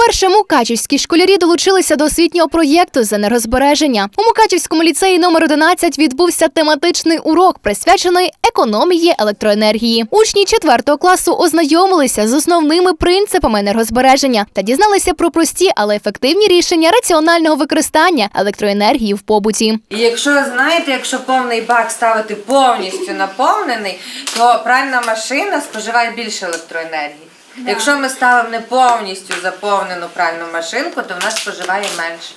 Вперше мукачівські школярі долучилися до освітнього проєкту з енергозбереження. У Мукачівському ліцеї номер 11 відбувся тематичний урок, присвячений економії електроенергії. Учні 4 класу ознайомилися з основними принципами енергозбереження та дізналися про прості, але ефективні рішення раціонального використання електроенергії в побуті. Якщо знаєте, якщо повний бак ставити повністю наповнений, то пральна машина споживає більше електроенергії. Якщо ми ставимо не повністю заповнену пральну машинку, то вона споживає менше.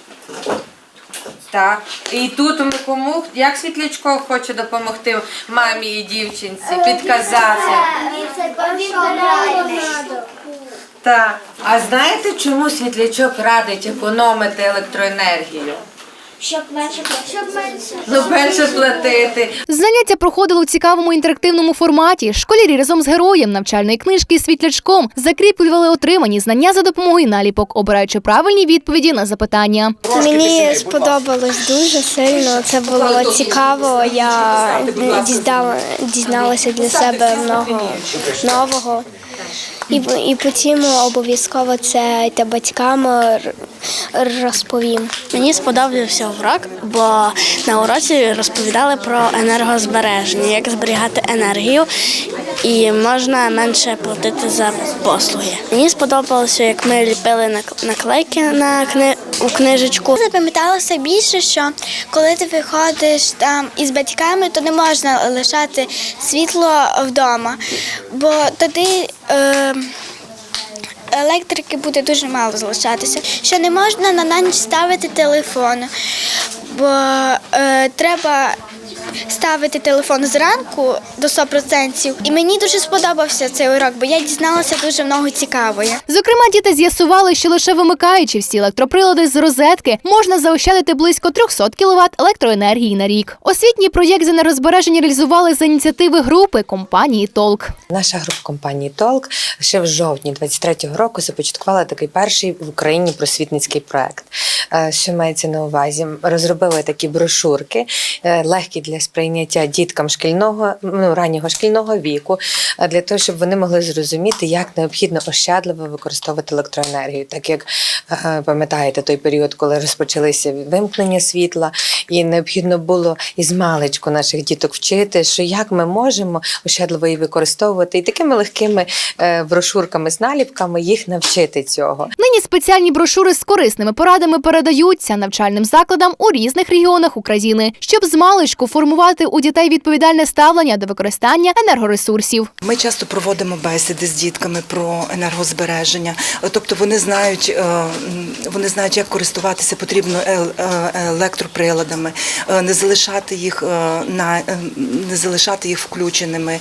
Так. І тут ми кому, як Світлячко хоче допомогти мамі і дівчинці, підказати. Так. А знаєте, чому світлячок радить економити електроенергію? Щоб менше щоб менше. Ну, платити. Заняття проходило у цікавому інтерактивному форматі. Школярі разом з героєм навчальної книжки світлячком закріплювали отримані знання за допомогою наліпок, обираючи правильні відповіді на запитання. Мені сподобалось дуже сильно. Це було цікаво. Я дізнала, дізналася для себе много нового. І, і потім обов'язково це та батькам розповім. Мені сподобався урок, бо на уроці розповідали про енергозбереження, як зберігати енергію, і можна менше платити за послуги. Мені сподобалося, як ми ліпили нак- наклейки на кни... у книжечку. Запам'яталося більше, що коли ти виходиш там із батьками, то не можна лишати світло вдома, бо тоді. Е, Електрики буде дуже мало залишатися. Що не можна на ніч ставити телефон, бо е, треба ставити телефон зранку до 100%. І мені дуже сподобався цей урок, бо я дізналася дуже много цікавого. Зокрема, діти з'ясували, що лише вимикаючи всі електроприлади з розетки, можна заощадити близько 300 кВт електроенергії на рік. Освітній проєкт з енергозбереження реалізували за ініціативи групи компанії Толк. Наша група компанії Толк ще в жовтні 23-го року започаткувала такий перший в Україні просвітницький проект. Е, Що мається на увазі? Розробили такі брошурки, е, легкі для сприйняття діткам шкільного, ну раннього шкільного віку, е, для того, щоб вони могли зрозуміти, як необхідно ощадливо використовувати електроенергію, так як е, пам'ятаєте той період, коли розпочалися вимкнення світла, і необхідно було із маличку наших діток вчити, що як ми можемо ощадливо її використовувати, і такими легкими е, брошурками з наліпками їх навчити цього. Нині спеціальні брошури з корисними порадами передаються навчальним закладам у різних регіонах України, щоб з маличку формувати у дітей відповідальне ставлення до використання енергоресурсів. Ми часто проводимо бесіди з дітками про енергозбереження. Тобто вони знають, е, вони знають, як користуватися потрібно е, електроприладами, е, не залишати їх е, на е, не залишати їх включеними.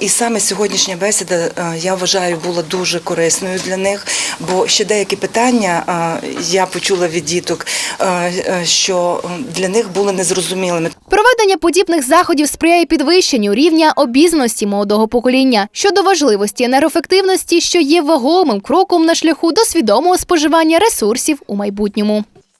І саме сьогоднішня бесіда, я вважаю, була дуже корисною для них, бо ще деякі питання я почула від діток, що для них були незрозумілими. Проведення подібних заходів сприяє підвищенню рівня обізнаності молодого покоління щодо важливості енергоефективності, що є вагомим кроком на шляху до свідомого споживання ресурсів у майбутньому.